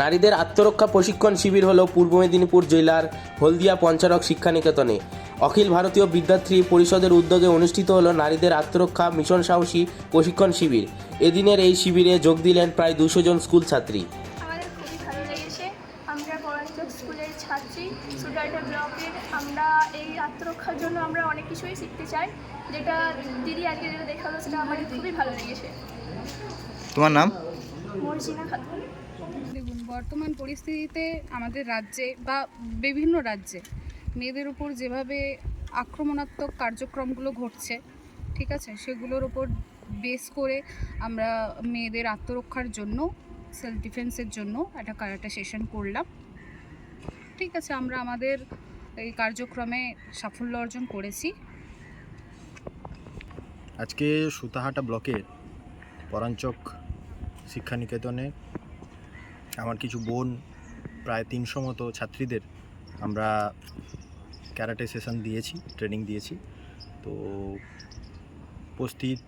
নারীদের আত্মরক্ষা প্রশিক্ষণ শিবির হলো পূর্ব মেদিনীপুর জেলার হলদিয়া পঞ্চারক শিক্ষানিকেতনে। অখিল ভারতীয় বিদ্যার্থী পরিষদের উদ্যোগে অনুষ্ঠিত হলো নারীদের আত্মরক্ষা মিশন সাহসী প্রশিক্ষণ শিবির। এদিনের এই শিবিরে যোগ দিলেন প্রায় দুশো জন স্কুল ছাত্রী। আমাদের খুবই ভালো লেগেছে। আমরা পরাঞ্চক স্কুলের ছাত্রী সুডার্টা ব্লকের আমরা এই আত্মরক্ষার জন্য আমরা অনেক কিছুই শিখতে চাই। যেটা দিদি আজকে যেটা দেখাল সেটা আমাদের খুবই ভালো লেগেছে। তোমার নাম? মর্জিনা খাতুন দেখুন বর্তমান পরিস্থিতিতে আমাদের রাজ্যে বা বিভিন্ন রাজ্যে মেয়েদের উপর যেভাবে আক্রমণাত্মক কার্যক্রমগুলো ঘটছে ঠিক আছে সেগুলোর ওপর বেস করে আমরা মেয়েদের আত্মরক্ষার জন্য সেলফ ডিফেন্সের জন্য একটা কারাটা সেশন করলাম। ঠিক আছে আমরা আমাদের এই কার্যক্রমে সাফল্য অর্জন করেছি। আজকে সুতাহাটা ব্লকের পরাঞ্চক শিক্ষানিকেতনে আমার কিছু বোন প্রায় তিনশো মতো ছাত্রীদের আমরা ক্যারাটে সেশন দিয়েছি, ট্রেনিং দিয়েছি। তো উপস্থিত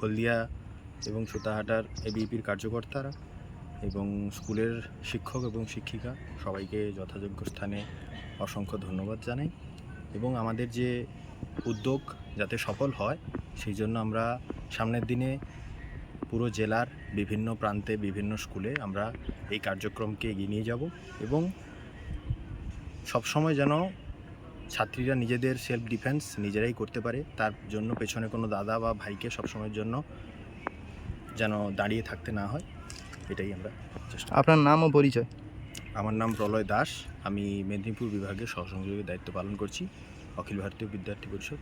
হলদিয়া এবং সুতাহাটার এবিপির কার্যকর্তারা এবং স্কুলের শিক্ষক এবং শিক্ষিকা সবাইকে যথাযোগ্য স্থানে অসংখ্য ধন্যবাদ জানাই এবং আমাদের যে উদ্যোগ যাতে সফল হয়, সেই জন্য আমরা সামনের দিনে পুরো জেলার বিভিন্ন প্রান্তে বিভিন্ন স্কুলে আমরা এই কার্যক্রমকে এগিয়ে নিয়ে যাব এবং সবসময় যেন ছাত্রীরা নিজেদের সেলফ ডিফেন্স নিজেরাই করতে পারে। তার জন্য পেছনে কোনো দাদা বা ভাইকে সবসময়ের জন্য যেন দাঁড়িয়ে থাকতে না হয় এটাই আমরা চেষ্টা আপনার নাম ও পরিচয়? আমার নাম প্রলয় দাস। আমি মেদিনীপুর বিভাগে সহসংযোগের দায়িত্ব পালন করছি অখিল ভারতীয় বিদ্যার্থী পরিষদ।